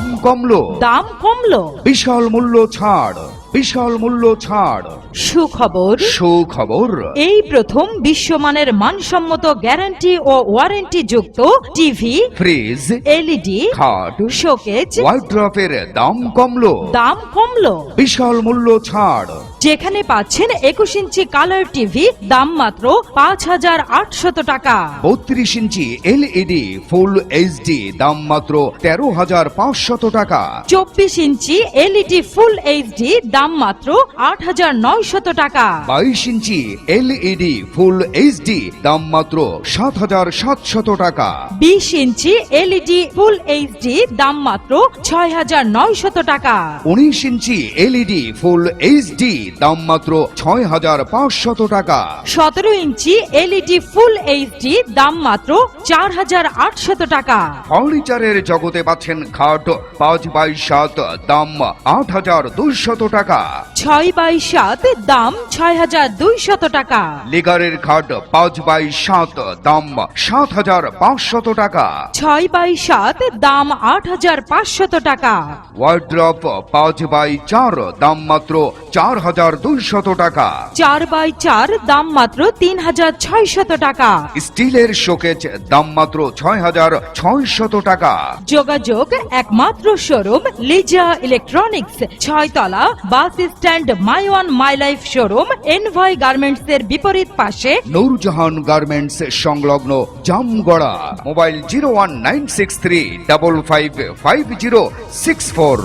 দাম কমলো। দাম কমলো। বিশাল মূল্য ছাড়। বিশাল মূল্য ছাড়। সুখবর। সুখবর। এই প্রথম বিশ্বমানের মানসম্মত গ্যারান্টি ও ওয়ারেন্টি যুক্ত টিভি ফ্রিজ এলইডি খাট শোকেজ। ওয়ার্ড্রপের দাম কমলো। দাম কমলো। বিশাল মূল্য ছাড়। যেখানে পাচ্ছেন একুশ ইঞ্চি কালার টিভি দাম মাত্র পাঁচ হাজার আটশত টাকা। বত্রিশ ইঞ্চি এলইডি ফুল এইচডি দাম মাত্র তেরো হাজার পাঁচশত টাকা। চব্বিশ ইঞ্চি এলইডি ফুল এইচডি দাম মাত্র আট হাজার নয়শত টাকা। বাইশ ইঞ্চি এলইডি ফুল এইচডি দাম মাত্র সাত হাজার সাতশত টাকা। বিশ ইঞ্চি এলইডি ফুল এইচডি দাম মাত্র ছয় হাজার নয়শত টাকা। উনিশ ইঞ্চি এলইডি ফুল এইচডি দাম মাত্র ছয় হাজার পাঁচশত টাকা। সতেরো ইঞ্চি এলইডি ফুল এইচডি দাম মাত্র চার হাজার আটশত টাকা। ফার্নিচারের জগতে পাচ্ছেন খাট পাঁচ বাই সাত দাম আট হাজার দুইশত টাকা। ছয় বাই সাত দাম ছয় হাজার দুইশত টাকা। লিগারের খাট পাঁচ বাই সাত দাম সাত হাজার পাঁচশত টাকা। ছয় বাই সাত দাম আট হাজার পাঁচশত টাকা। ওয়ার্ড্রপ পাঁচ বাই চার দাম মাত্র চার হাজার দুইশত টাকা। চার বাই চার দাম মাত্র তিন হাজার ছয়শত টাকা। স্টিলের শোকেজ দাম মাত্র ছয় হাজার ছয়শত টাকা। যোগাযোগ একমাত্র showroom Liza electronics ছয়তলা bus stand my one my life showroom Envoy garments এর বিপরীত পাশে। নূরজাহান গার্মেন্টস সংলগ্ন Jamgora mobile zero one nine six three double five five zero six four.